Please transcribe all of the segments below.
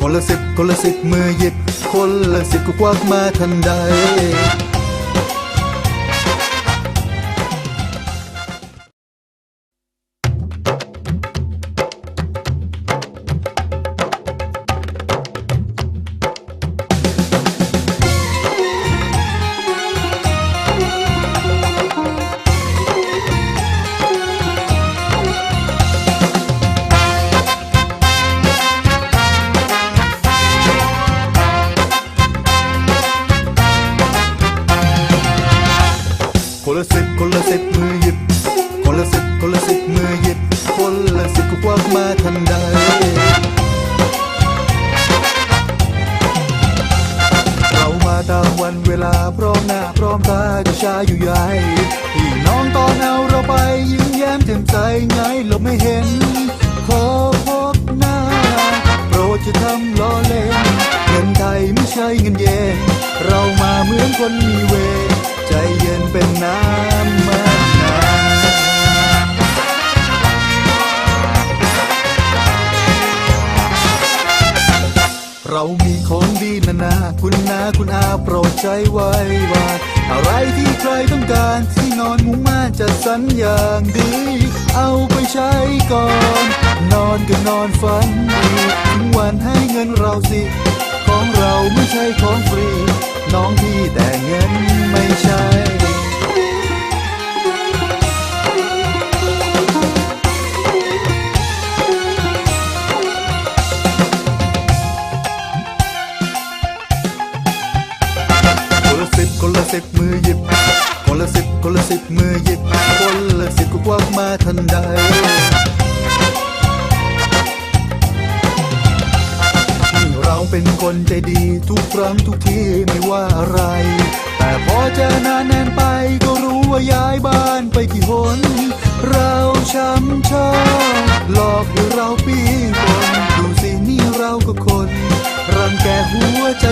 คนละสิบคนละสิบมือหยิบ คนละสิบก็ควักมาทันใด คนละสิบคนละสิบมือหยิบ คนละสิบคนละสิบมือหยิบ คนละสิบก็ควักมาทันใดเรามาตามวันเวลาพร้อมหน้าพร้อมตาจะชาอยู่ใหญ่พี่น้องตอนเอาเราไปยิ้มแย้มแจ่มใสไงหลบไม่เห็น ขอพบหน้า โปรดจะทำล้อเล่นเงินไทยไม่ใช่เงินเยนเรามาเหมือนคนมีเว เป็นน้ำมาเรามีของดีนานา คุณนาคุณอาโปรดใจไว้ว่าอะไรที่ใครต้องการที่นอนมุ้งม่านจัดสรรอย่างดี เอาไปใช้ก่อน นอนก็นอนฝันดีถึงวันให้เงินเราสิ ของเราไม่ใช่ของฟรี น้องพี่แต่เงินไม่ใช่ สิบคนละสิบมือหยิบ คนละสิบคนละสิบมือหยิบ คนละสิบก็ควักมาทันใดเราเป็นคนใจดีทุกครั้งทุกทีไม่ว่าอะไร แต่พอเจอนานแน่นไปก็รู้ว่าย้ายบ้านไปกี่หน เราช้ำชอบหลอกให้เราปีกนดูสินี่เราก็คน รังแกหัวใจ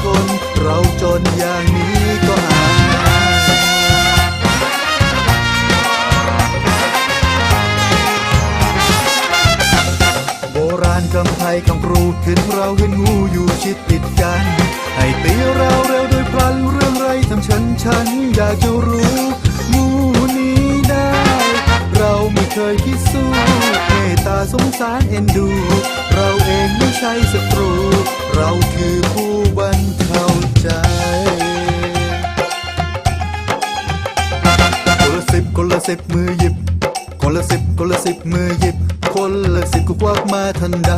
เหลือทนเราจนอย่างนี้ก็หายโบราณคำไทยคำครูถึงเราเห็นงูอยู่ชิดติดกัน ให้ตีเราเร็วโดยพลันเรื่องไรทำฉันฉันอยากจะรู้งูนี้ได้ เราไม่เคยคิดสู้เมตตาสงสารเอ็นดู เราเองไม่ใช่ศัตรู เราคือผู้บรรเทาใจคนละสิบคนละสิบมือหยิบ คนละสิบคนละสิบมือหยิบ คนละสิบก็ควักมาทันใด